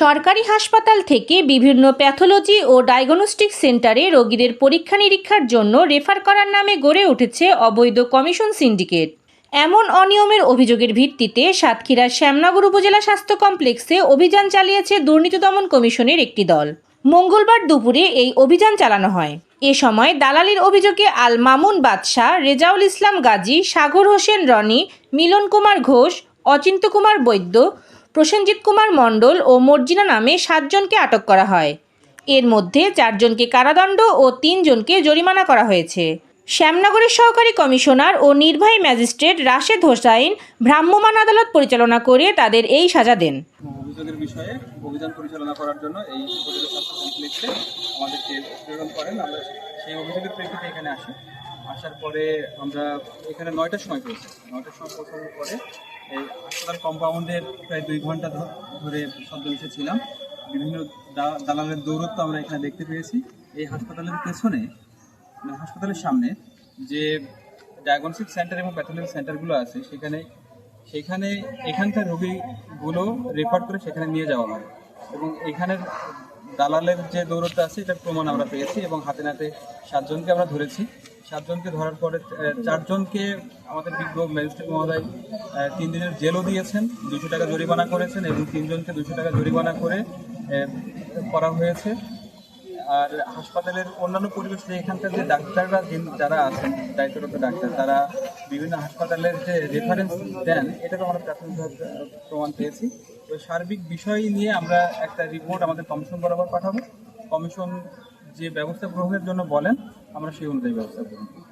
সরকারি হাসপাতাল থেকে বিভিন্ন প্যাথোলজি ও ডায়াগনস্টিক সেন্টারে রোগীদের পরীক্ষা নিরীক্ষার জন্য রেফার করার নামে গড়ে উঠেছে অবৈধ কমিশন সিন্ডিকেট। এমন অনিয়মের অভিযোগের ভিত্তিতে সাতক্ষীরার শ্যামনগর উপজেলা স্বাস্থ্য কমপ্লেক্সে অভিযান চালিয়েছে দুর্নীতি দমন কমিশনের একটি দল। মঙ্গলবার দুপুরে এই অভিযান চালানো হয়। এ সময় দালালির অভিযোগে আল মামুন বাদশাহ রেজাউল ইসলাম গাজী সাগর হোসেন রনি মিলন কুমার ঘোষ অচিন্ত কুমার বৈদ্য, প্রসেনজিৎ কুমার মণ্ডল ও মর্জিনা নামে সাতজনকে আটক করা হয়। এর মধ্যে চারজনকে কারাদণ্ড ও তিনজনকে জরিমানা করা হয়েছে। শ্যামনগরের সহকারী কমিশনার ও নির্বাহী ম্যাজিস্ট্রেট রাশেদ হোসাইন ভ্রাম্যমাণ আদালত পরিচালনা করে তাদের এই সাজা দেন। অভিযোগের বিষয়ে অভিযান পরিচালনা করার জন্য এই উপজেলা স্বাস্থ্য কমপ্লেক্সে আমাদেরকে প্রেরণ করেন। আমরা সেই অভিযোগের প্রেক্ষিতে এখানে আসি। আসার পরে আমরা এখানে নয়টার সময় পেয়েছি নয়টার সময় পৌঁছানোর পরে এই হাসপাতাল কম্পাউন্ডের প্রায় দুই ঘণ্টা ধরে ছদ্মবেশে ছিলাম বিভিন্ন দালালের দৌরত্ব আমরা এখানে দেখতে পেয়েছি। এই হাসপাতালের পেছনে মানে হাসপাতালের সামনে যে ডায়াগনস্টিক সেন্টার এবং প্যাথোলজি সেন্টারগুলো আছে, সেখানে সেখানে এখানকার রোগীগুলো রেফার করে সেখানে নিয়ে যাওয়া হয়। এবং এখানের দালালের যে দৌরত্ব আছে, এটার প্রমাণ আমরা পেয়েছি এবং হাতে নাতে সাতজনকে আমরা ধরেছি। সাতজনকে ধরার পরে চারজনকে আমাদের বিজ্ঞ ম্যাজিস্ট্রেট মহোদয় তিন দিনের জেলও দিয়েছেন, দুশো টাকা জরিমানা করেছেন এবং তিনজনকে দুশো টাকা জরিমানা করে করা হয়েছে। আর হাসপাতালের অন্যান্য পরিবেশ এখানকার যে ডাক্তাররা যারা আছেন, দায়িত্বরত ডাক্তার, তারা বিভিন্ন হাসপাতালের যে রেফারেন্স দেন এটাকে আমরা প্রাথমিকভাবে প্রমাণ পেয়েছি। তো সার্বিক বিষয় নিয়ে আমরা একটা রিপোর্ট আমাদের কমিশন বরাবর পাঠাবো। কমিশন যে ব্যবস্থা গ্রহণের জন্য বলেন, আমরা সেই অনুযায়ী ব্যবস্থা গ্রহণ করব।